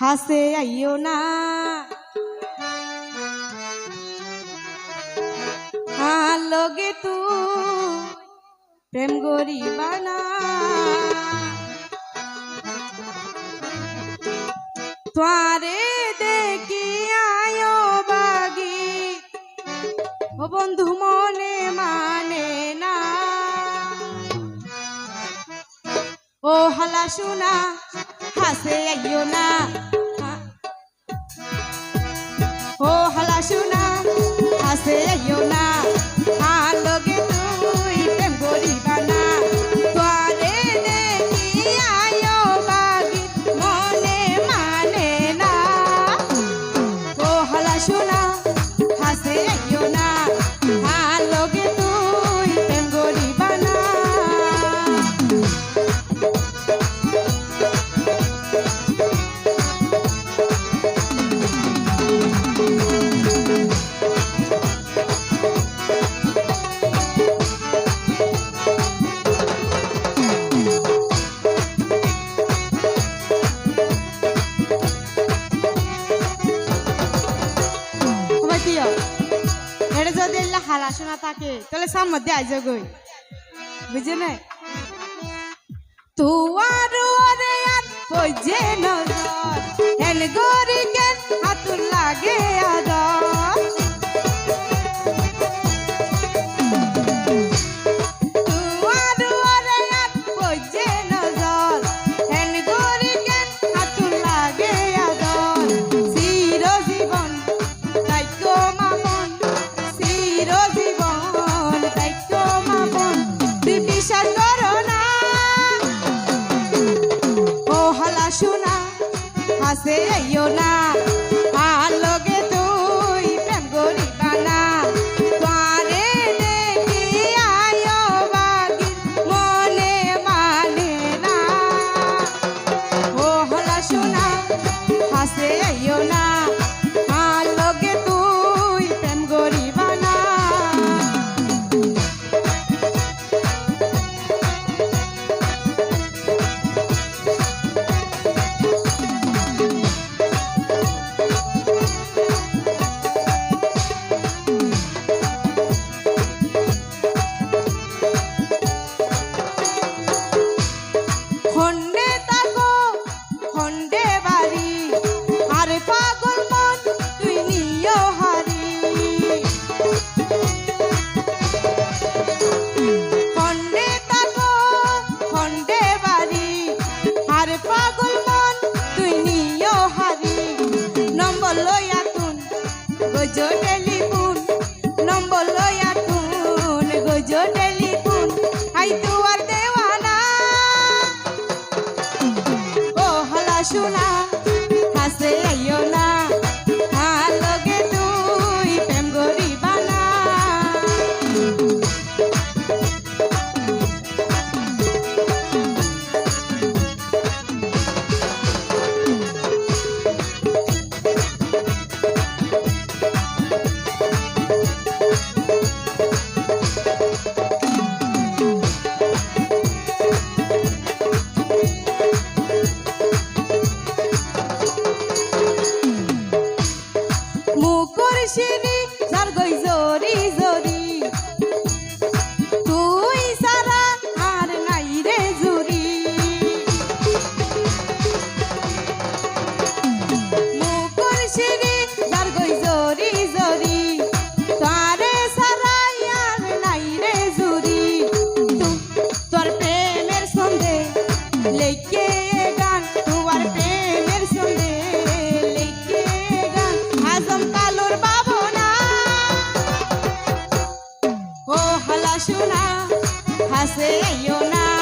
হাসে, আইও না। লগে তু প্রেম গরিবানা তোরে দেখি আয় বাগি, ও বন্ধু মনে মানে না। ও হালা শুনা হাসে লাগিও না। এটা যদি এগুলো হালাসে না থাকে, তাহলে সামনে দিয়ে আইজ গই। বুঝে না তোমার ওরে যে নজর, হেল গরি Yona. গজো টেলিফোন নম্বর লয়া তুন গজো টেলিফোন আই তুয়ার দেওয়ানা। ও হালা শোনা লেখে গান তোমার প্রেমের সন্ধে লেখে গান হাজম কালোর বাবনা ও হালা শোনা হাসে না।